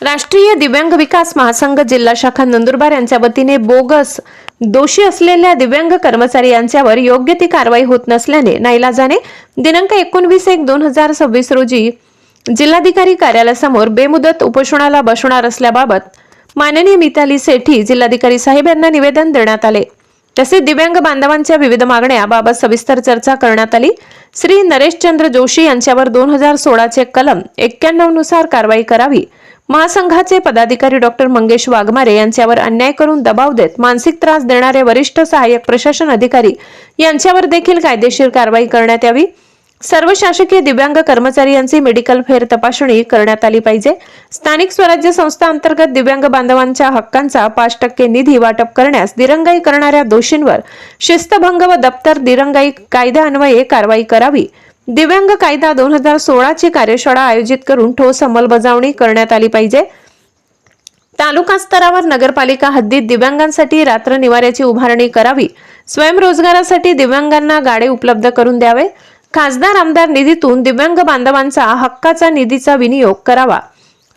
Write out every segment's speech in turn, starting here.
राष्ट्रीय दिव्यांग विकास महासंघ जिल्हा शाखा नंदुरबार यांच्या वतीने बोगस दोषी असलेल्या दिव्यांग कर्मचारी यांच्यावर योग्य ती कारवाई होत नसल्याने नाईलाजाने दिनांक एकोणवीस एक दोन हजार सव्वीस रोजी जिल्हाधिकारी कार्यालयासमोर बेमुदत उपोषणाला बसणार असल्याबाबत माननीय मिताली सेठी जिल्हाधिकारी साहेब यांना निवेदन देण्यात आले. तसेच दिव्यांग बांधवांच्या विविध मागण्याबाबत सविस्तर चर्चा करण्यात आली. श्री नरेशचंद्र जोशी यांच्यावर दोन हजार सोळाचे कलम एक्क्याण्णवनुसार कारवाई करावी. महासंघाचे पदाधिकारी डॉक्टर मंगेश वाघमारे यांच्यावर अन्याय करून दबाव देत मानसिक त्रास देणारे वरिष्ठ सहाय्यक प्रशासन अधिकारी यांच्यावर देखील कायदेशीर कारवाई करण्यात यावी. सर्व शासकीय दिव्यांग कर्मचारी यांची मेडिकल फेर तपासणी करण्यात आली पाहिजे. स्थानिक स्वराज्य संस्था अंतर्गत दिव्यांग बांधवांच्या हक्कांचा पाच टक्के निधी वाटप करण्यास दिरंगाई करणाऱ्या दोषींवर शिस्तभंग व दप्तर दिरंगाई कायद्यान्वये कारवाई करावी. दिव्यांग कायदा दोन हजार सोळाची कार्यशाळा आयोजित करून ठोस अंमलबजावणी करण्यात आली पाहिजे. तालुका स्तरावर नगरपालिका हद्दीत दिव्यांगांसाठी रात्र निवाऱ्याची उभारणी करावी. स्वयंरोजगारासाठी दिव्यांगांना गाडे उपलब्ध करून द्यावे. खासदार आमदार निधीतून दिव्यांग बांधवांचा हक्काचा निधीचा विनियोग करावा.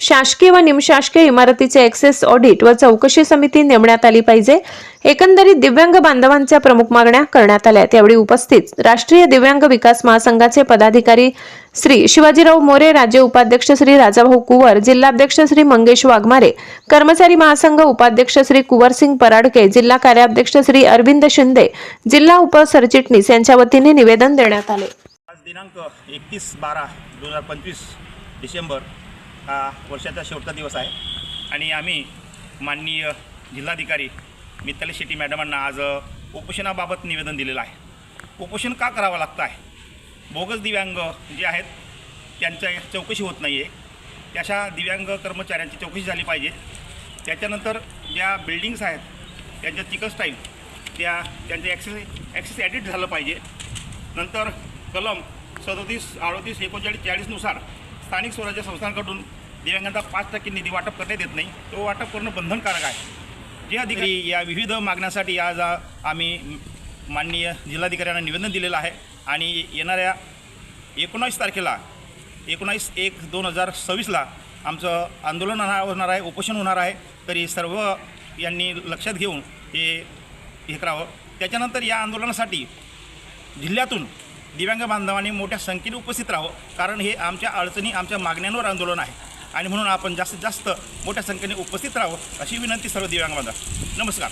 शासकीय व निमशासकीय इमारतीचे एक्सेस ऑडिट व चौकशी समिती नेमण्यात आली पाहिजे. एकंदरीत दिव्यांग बांधवांच्या प्रमुख मागण्या करण्यात आल्या. त्यावेळी उपस्थित राष्ट्रीय दिव्यांग विकास महासंघाचे पदाधिकारी श्री शिवाजीराव मोरे राज्य उपाध्यक्ष श्री राजाभाऊ कुवर जिल्हाध्यक्ष श्री मंगेश वाघमारे कर्मचारी महासंघ उपाध्यक्ष श्री कुवरसिंग पराडके जिल्हा कार्याध्यक्ष श्री अरविंद शिंदे जिल्हा उपसरचिटणीस यांच्या वतीने निवेदन देण्यात आले. आज दिनांक एकतीस बारा दोन हजार पंचवीस डिसेंबर हा वर्षाचा शेवटचा दिवस आहे. आणि आम्ही माननीय जिल्हाधिकारी मिताली शेट्टी मॅडमांना आज उपोषणाबाबत निवेदन दिलेलं आहे. उपोषण का करावं लागतं आहे? बोगस दिव्यांग जे आहेत त्यांच्या चौकशी होत नाही आहे अशा दिव्यांग कर्मचाऱ्यांची चौकशी झाली पाहिजे. त्याच्यानंतर ज्या बिल्डिंग्स आहेत त्यांच्या चिकन टाईम त्या त्यांचं ॲक्सेस ॲक्सेस ॲडिट झालं पाहिजे. नंतर कलम सदोतीस अडोतीस एकोणचाळीस चाळीसनुसार स्थानिक स्वराज्य संस्थांकडून दिव्यांगांचा पाच टक्के निधी वाटप करण्यात येत नाही. तो वाटप करणं बंधनकारक आहे. जे अधिकारी या विविध मागण्यासाठी आज आम्ही माननीय जिल्हाधिकाऱ्यांना निवेदन दिलेलं आहे आणि येणाऱ्या एकोणावीस तारखेला एकोणावीस एक दोन हजार सव्वीसला आमचं आंदोलन होणार होणार आहे उपोषण होणार आहे. तरी सर्व यांनी लक्षात घेऊन हे हे करावं. त्याच्यानंतर या आंदोलनासाठी जिल्ह्यातून दिव्यांग बांधवांनी मोठ्या संख्येने उपस्थित राहावं कारण हे आमच्या अडचणी आमच्या मागण्यांवर आंदोलन आहे. आणि म्हणून आपण जास्तीत जास्त मोठ्या संख्येने उपस्थित राहावं अशी विनंती सर्व दिव्यांग बांधव नमस्कार.